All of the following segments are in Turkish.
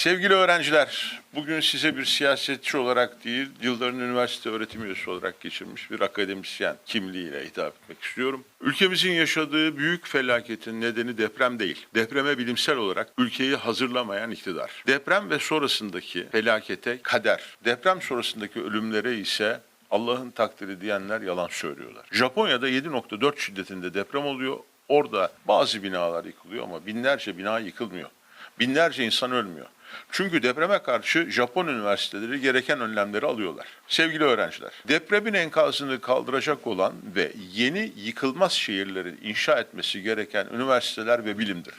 Sevgili öğrenciler, bugün size bir siyasetçi olarak değil, yılların üniversite öğretim üyesi olarak geçirmiş bir akademisyen kimliğiyle hitap etmek istiyorum. Ülkemizin yaşadığı büyük felaketin nedeni deprem değil. Depreme bilimsel olarak ülkeyi hazırlamayan iktidar. Deprem ve sonrasındaki felakete kader. Deprem sonrasındaki ölümlere ise Allah'ın takdiri diyenler yalan söylüyorlar. Japonya'da 7.4 şiddetinde deprem oluyor. Orada bazı binalar yıkılıyor ama binlerce bina yıkılmıyor. Binlerce insan ölmüyor. Çünkü depreme karşı Japon üniversiteleri gereken önlemleri alıyorlar. Sevgili öğrenciler, depremin enkazını kaldıracak olan ve yeni yıkılmaz şehirleri inşa etmesi gereken üniversiteler ve bilimdir.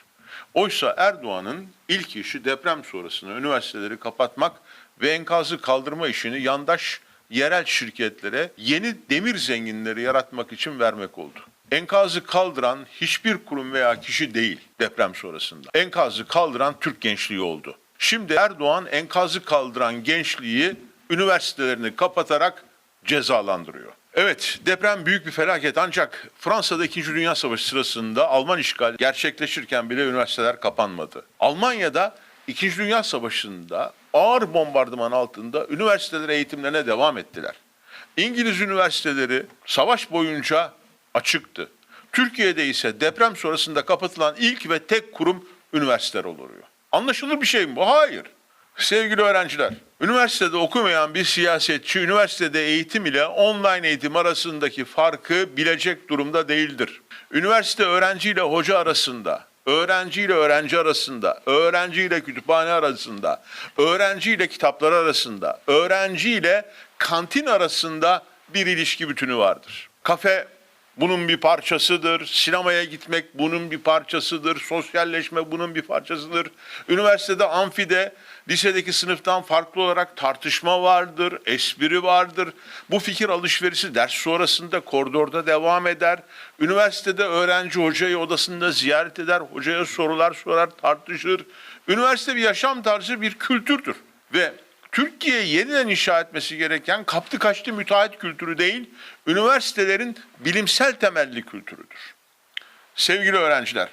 Oysa Erdoğan'ın ilk işi deprem sonrasında üniversiteleri kapatmak ve enkazı kaldırma işini yandaş yerel şirketlere yeni demir zenginleri yaratmak için vermek oldu. Enkazı kaldıran hiçbir kurum veya kişi değil deprem sonrasında. Enkazı kaldıran Türk gençliği oldu. Şimdi Erdoğan enkazı kaldıran gençliği üniversitelerini kapatarak cezalandırıyor. Evet deprem büyük bir felaket ancak Fransa'da 2. Dünya Savaşı sırasında Alman işgal gerçekleşirken bile üniversiteler kapanmadı. Almanya'da 2. Dünya Savaşı'nda ağır bombardıman altında üniversiteler eğitimlerine devam ettiler. İngiliz üniversiteleri savaş boyunca açıktı. Türkiye'de ise deprem sonrasında kapatılan ilk ve tek kurum üniversiteler oluyor. Anlaşılır bir şey mi bu? Hayır. Sevgili öğrenciler, üniversitede okumayan bir siyasetçi üniversitede eğitim ile online eğitim arasındaki farkı bilecek durumda değildir. Üniversite öğrenci ile hoca arasında, öğrenci ile öğrenci arasında, öğrenci ile kütüphane arasında, öğrenci ile kitaplar arasında, öğrenci ile kantin arasında bir ilişki bütünü vardır. Kafe bunun bir parçasıdır. Sinemaya gitmek bunun bir parçasıdır. Sosyalleşme bunun bir parçasıdır. Üniversitede amfide lisedeki sınıftan farklı olarak tartışma vardır, espri vardır. Bu fikir alışverişi ders sonrasında koridorda devam eder. Üniversitede öğrenci hocayı odasında ziyaret eder, hocaya sorular sorar, tartışır. Üniversite bir yaşam tarzı, bir kültürdür. Ve Türkiye yeniden inşa etmesi gereken kaptı kaçtı müteahhit kültürü değil, üniversitelerin bilimsel temelli kültürüdür. Sevgili öğrenciler,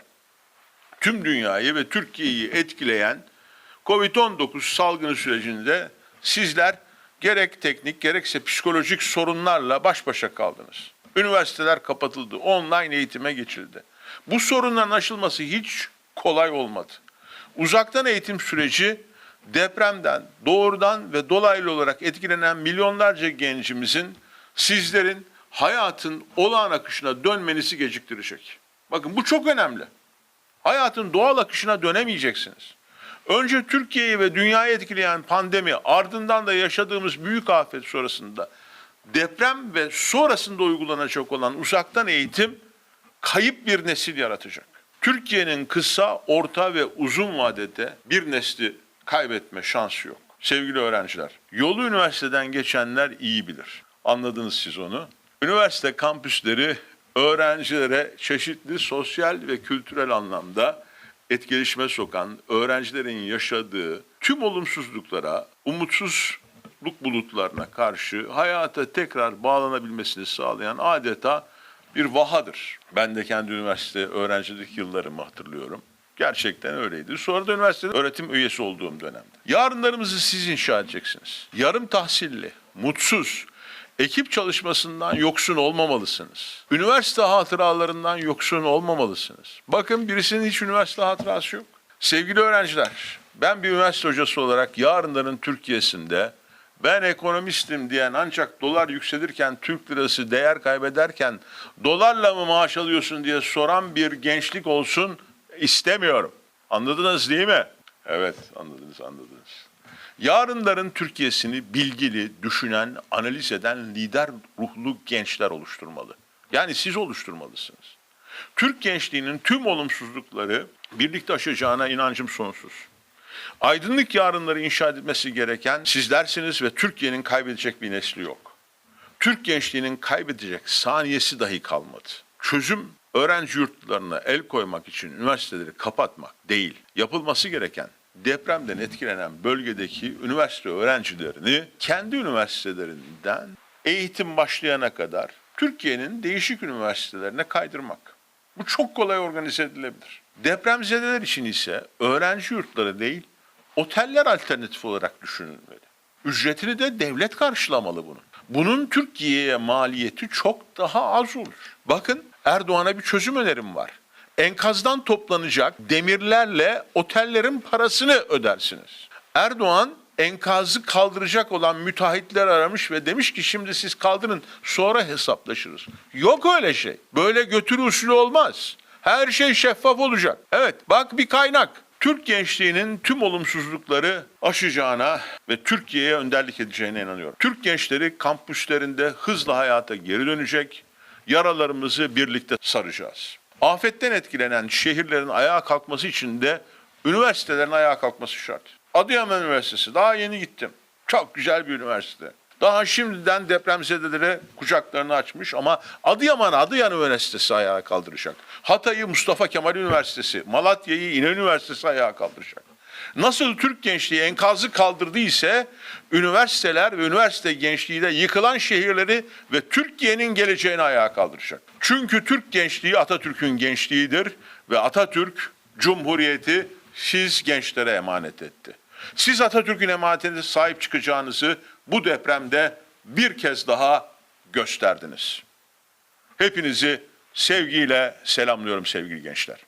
tüm dünyayı ve Türkiye'yi etkileyen Covid-19 salgını sürecinde sizler gerek teknik gerekse psikolojik sorunlarla baş başa kaldınız. Üniversiteler kapatıldı, online eğitime geçildi. Bu sorunların aşılması hiç kolay olmadı. Uzaktan eğitim süreci depremden doğrudan ve dolaylı olarak etkilenen milyonlarca gencimizin sizlerin hayatın olağan akışına dönmenizi geciktirecek. Bakın bu çok önemli. Hayatın doğal akışına dönemeyeceksiniz. Önce Türkiye'yi ve dünyayı etkileyen pandemi ardından da yaşadığımız büyük afet sonrasında deprem ve sonrasında uygulanacak olan uzaktan eğitim kayıp bir nesil yaratacak. Türkiye'nin kısa, orta ve uzun vadede bir nesli kaybetme şansı yok. Sevgili öğrenciler, yolu üniversiteden geçenler iyi bilir. Anladınız siz onu. Üniversite kampüsleri öğrencilere çeşitli sosyal ve kültürel anlamda etkileşime sokan, öğrencilerin yaşadığı tüm olumsuzluklara, umutsuzluk bulutlarına karşı hayata tekrar bağlanabilmesini sağlayan adeta bir vahadır. Ben de kendi üniversite öğrencilik yıllarımı hatırlıyorum. Gerçekten öyleydi. Sonra da üniversitede öğretim üyesi olduğum dönemde. Yarınlarımızı siz inşa edeceksiniz. Yarım tahsilli, mutsuz, ekip çalışmasından yoksun olmamalısınız. Üniversite hatıralarından yoksun olmamalısınız. Bakın birisinin hiç üniversite hatırası yok. Sevgili öğrenciler, ben bir üniversite hocası olarak yarınların Türkiye'sinde ben ekonomistim diyen ancak dolar yükselirken Türk lirası değer kaybederken dolarla mı maaş alıyorsun diye soran bir gençlik olsun istemiyorum. Anladınız değil mi? Evet anladınız anladınız. Yarınların Türkiye'sini bilgili, düşünen, analiz eden lider ruhlu gençler oluşturmalı. Yani siz oluşturmalısınız. Türk gençliğinin tüm olumsuzlukları birlikte aşacağına inancım sonsuz. Aydınlık yarınları inşa edilmesi gereken sizlersiniz ve Türkiye'nin kaybedecek bir nesli yok. Türk gençliğinin kaybedecek saniyesi dahi kalmadı. Çözüm öğrenci yurtlarına el koymak için üniversiteleri kapatmak değil. Yapılması gereken depremden etkilenen bölgedeki üniversite öğrencilerini kendi üniversitelerinden eğitim başlayana kadar Türkiye'nin değişik üniversitelerine kaydırmak. Bu çok kolay organize edilebilir. Depremzedeler için ise öğrenci yurtları değil, Oteller alternatif olarak düşünülmeli. Ücretini de devlet karşılamalı bunun. Bunun Türkiye'ye maliyeti çok daha az olur. Bakın Erdoğan'a bir çözüm önerim var. Enkazdan toplanacak demirlerle otellerin parasını ödersiniz. Erdoğan enkazı kaldıracak olan müteahhitler aramış ve demiş ki şimdi siz kaldırın sonra hesaplaşırız. Yok öyle şey. Böyle götürü usulü olmaz. Her şey şeffaf olacak. Evet bak bir kaynak. Türk gençliğinin tüm olumsuzlukları aşacağına ve Türkiye'ye önderlik edeceğine inanıyorum. Türk gençleri kampüslerinde hızla hayata geri dönecek. Yaralarımızı birlikte saracağız. Afetten etkilenen şehirlerin ayağa kalkması için de üniversitelerin ayağa kalkması şart. Adıyaman Üniversitesi daha yeni gittim. Çok güzel bir üniversite. Daha şimdiden depremzedelere kucaklarını açmış ama Adıyaman Adıyaman Üniversitesi ayağa kaldıracak. Hatay'ı Mustafa Kemal Üniversitesi, Malatya'yı İnönü Üniversitesi ayağa kaldıracak. Nasıl Türk gençliği enkazı kaldırdı ise üniversiteler ve üniversite gençliği de yıkılan şehirleri ve Türkiye'nin geleceğini ayağa kaldıracak. Çünkü Türk gençliği Atatürk'ün gençliğidir ve Atatürk Cumhuriyeti siz gençlere emanet etti. Siz Atatürk'ün emanetine sahip çıkacağınızı bu depremde bir kez daha gösterdiniz. Hepinizi sevgiyle selamlıyorum sevgili gençler.